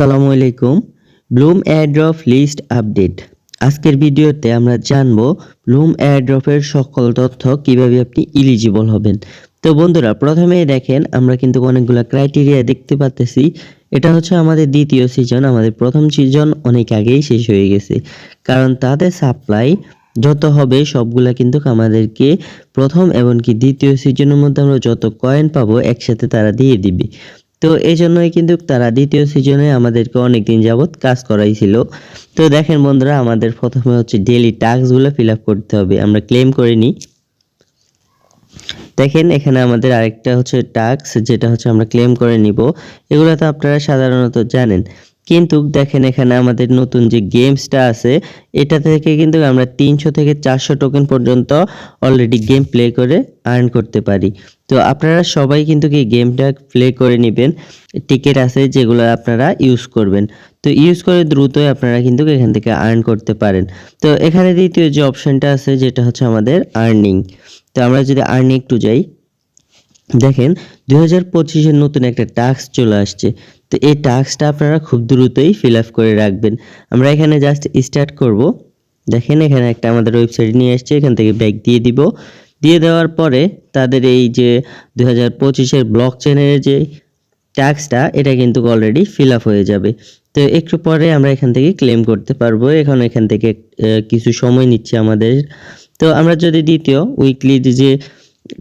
আসসালামু আলাইকুম। Bloom airdrop list update. আজকের ভিডিওতে আমরা জানব ব্লুম এয়ারড্রপের সকল তথ্য কীভাবে আপনি ইলিজিবল হবেন। তো বন্ধুরা, প্রথমেই দেখেন, আমরা কিন্তু অনেকগুলো ক্রাইটেরিয়া দেখতে পাচ্তেছি এটা হচ্ছে আমাদের দ্বিতীয় সিজন আমাদের প্রথম সিজন অনেক আগেই শেষ হয়ে গেছে। কারণ তাদের সাপ্লাই যত হবে, সবগুলা কিন্তু আমাদেরকে প্রথম এমনকি দ্বিতীয় সিজনের মধ্যে আমরা যত কয়েন পাবো, একসাথে তারা দিয়ে দিবে। তো এই জন্যই কিন্তু তারা দ্বিতীয় সিজনে আমাদেরকে অনেক দিন যাবৎ কাজ করাইছিল। তো দেখেন বন্ধুরা, আমাদের প্রথমে হচ্ছে ডেলি টাস্কগুলো ফিল আপ করতে হবে, আমরা ক্লেম করে নিই। দেখেন এখানে আমাদের আরেকটা হচ্ছে টাস্ক যেটা হচ্ছে আমরা ক্লেম করে নিব। এগুলো তো আপনারা সাধারণত জানেন। কিন্তু দেখেন এখানে আমাদের নতুন যে গেমসটা আছে, এটা থেকে কিন্তু আমরা তিনশো থেকে চারশো টোকেন পর্যন্ত অলরেডি গেম প্লে করে আর্ন করতে পারি। তো আপনারা সবাই কিন্তু কি গেমটা প্লে করে নেবেন। টিকিট আছে যেগুলো আপনারা ইউজ করবেন। তো ইউজ করে দ্রুতই আপনারা কিন্তু এখান থেকে আর্ন করতে পারেন। তো এখানে দ্বিতীয় যে অপশনটা আছে, যেটা হচ্ছে আমাদের আর্নিং তো আমরা যদি আর্নিং একটু যাই, দেখেন দুই হাজার পঁচিশের নতুন একটা টাস্ক চলে আসছে। তো এই টাস্কটা আপনারা খুব দ্রুতই ফিল আপ করে রাখবেন। আমরা এখানে জাস্ট স্টার্ট করব। দেখেন এখানে একটা আমাদের ওয়েবসাইট নিয়ে আসছে এখান থেকে ব্যাক দিয়ে দিব। দিয়ে দেওয়ার পরে তাদের এই যে দুই হাজার পঁচিশের ব্লক চেনের যে ট্যাক্সটা এটা কিন্তু অলরেডি ফিল আপ হয়ে যাবে। তো একটু পরে আমরা এখান থেকে ক্লেম করতে পারব। এখন এখান থেকে কিছু সময় নিচ্ছে আমাদের। তো আমরা যদি দ্বিতীয় উইকলি যে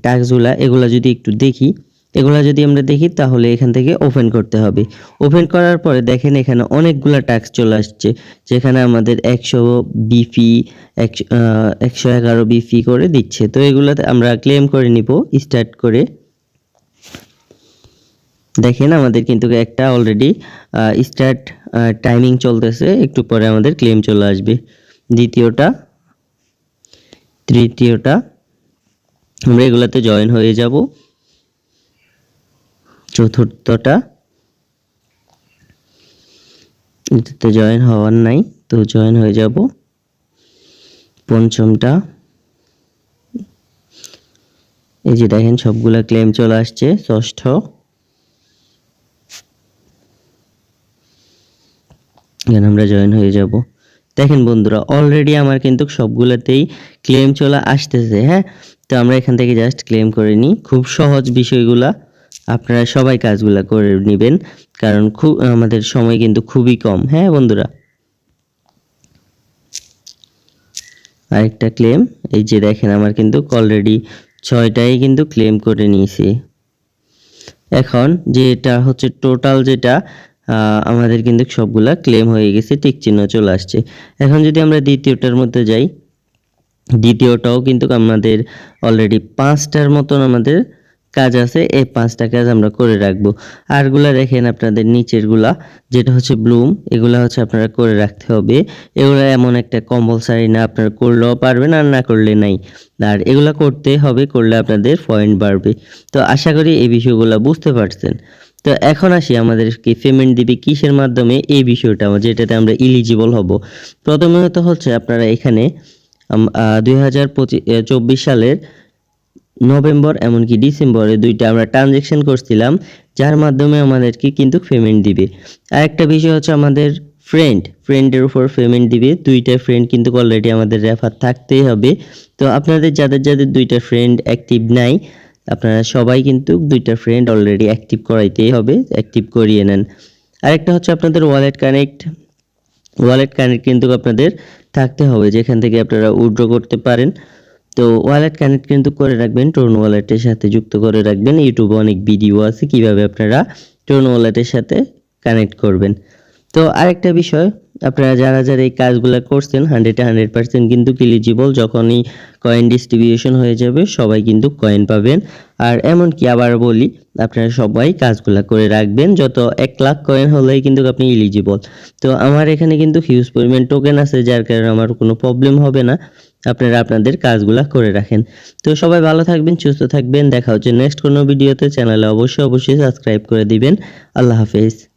ট্যাক্সগুলা এগুলা যদি একটু দেখি এগুলা যদি আমরা দেখি, তাহলে এখান থেকে ওপেন করতে হবে। ওপেন করার পরে দেখেন এখানে অনেকগুলা ট্যাক্স চলে আসছে, যেখানে আমাদের একশো বিফি একশো এগারো বিফি করে দিচ্ছে। তো এগুলাতে আমরা ক্লেম করে নিব স্টার্ট করে। দেখেন আমাদের কিন্তু একটা অলরেডি স্টার্ট টাইমিং চলতেছে, একটু পরে আমাদের ক্লেম চলে আসবে। দ্বিতীয়টা, তৃতীয়টা, আমরা এগুলাতে জয়েন হয়ে যাব। চতুর্থটা। এটাতে জয়েন হওয়ার নাই, তো জয়েন হয়ে যাব। পঞ্চমটা। এই যে দেখেন, সবগুলা ক্লেম চলে আসছে, ষষ্ঠ। এখানে আমরা জয়েন হয়ে যাব। দেখেন বন্ধুরা অলরেডি আমার কিন্তু সবগুলোতেই ক্লেম চলে আসতেছে হ্যাঁ? তো আমরা এখান থেকে জাস্ট ক্লেম করে নিই। খুব সহজ বিষয়গুলা। আপনারা সবাই কাজগুলা করে নেবেন, কারণ খুব আমাদের সময় কিন্তু খুবই কম হ্যাঁ বন্ধুরা? আরেকটা ক্লেম এই যে দেখেন আমার কিন্তু অলরেডি ছয়টাই কিন্তু ক্লেম করে নিয়েছি। এখন যেটা হচ্ছে টোটাল যেটা আমাদের কিন্তু সবগুলা ক্লেম হয়ে গেছে, টিক চিহ্ন চলে আসছে। এখন যদি আমরা দ্বিতীয়টার মধ্যে যাই, দ্বিতীয়টাও কিন্তু আমাদের অলরেডি পাঁচটার মতন আমাদের কাজ আছে, এই পাঁচটা কাজ আমরা করে রাখব। আরগুলা দেখেন আপনাদের নিচেরগুলা, যেটা হচ্ছে ব্লুম এগুলা হচ্ছে আপনারা করে রাখতে হবে। এগুলা এমন একটা কম্পালসারি না, আপনারা করলেও পারবেন আর না করলে নাই। আর এগুলা করতে হবে, করলে আপনাদের পয়েন্ট বাড়বে। তো আশা করি এই বিষয়গুলো বুঝতে পারছেন। তো এখন আসি আমাদের কি পেমেন্ট দিবে কিসের মাধ্যমে, এই বিষয়টা, যেটাতে আমরা ইলিজিবল হব। প্রথমে তো হচ্ছে আপনারা এখানে দুই হাজার চব্বিশ সালের নভেম্বর এমনকি ডিসেম্বরে দুইটা আমরা ট্রানজেকশন করছিলাম, যার মাধ্যমে আমাদেরকে কিন্তু পেমেন্ট দিবে। আর একটা বিষয় হচ্ছে আমাদের ফ্রেন্ড ফ্রেন্ডের উপর পেমেন্ট দিবে। দুইটা ফ্রেন্ড কিন্তু অলরেডি আমাদের রেফার থাকতেই হবে। তো আপনাদের যাদের যাদের দুইটা ফ্রেন্ড অ্যাক্টিভ নাই, আপনারা সবাই কিন্তু দুইটা ফ্রেন্ড অলরেডি অ্যাক্টিভ করাইতেই হবে অ্যাক্টিভ করিয়ে নেন। আরেকটা হচ্ছে আপনাদের ওয়ালেট কানেক্ট ওয়ালেট কানেক্ট কিন্তু আপনাদের থাকতে হবে, যেখান থেকে আপনারা উইড্রো করতে পারেন। তো ওয়ালেট কানেক্ট কিন্তু করে রাখবেন টোন ওয়ালেটের সাথে যুক্ত করে রাখবেন। ইউটিউবে অনেক ভিডিও আছে কীভাবে আপনারা টোন ওয়ালেটের সাথে কানেক্ট করবেন। তো আরেকটা বিষয়, আপনারা যারা যারা এই কাজগুলো করছেন হান্ড্রেডে হান্ড্রেড পার্সেন্ট কিন্তু এলিজিবল যখনই কয়েন ডিস্ট্রিবিউশন হয়ে যাবে, সবাই কিন্তু কয়েন পাবেন। আর এমনকি আবার বলি, আপনারা সবাই কাজগুলো করে রাখবেন, যত এক লাখ কয়েন হলেই কিন্তু আপনি এলিজিবল তো আমার এখানে কিন্তু হিউজ পরিমাণ টোকেন আছে, যার কারণে আমার কোনো প্রবলেম হবে না। আপনারা আপনাদের কাজগুলা করে রাখেন। তো সবাই ভালো থাকবেন, সুস্থ থাকবেন। দেখা হচ্ছে নেক্সট কোনো ভিডিওতে চ্যানেলে অবশ্যই অবশ্যই সাবস্ক্রাইব করে দিবেন। আল্লাহ হাফেজ।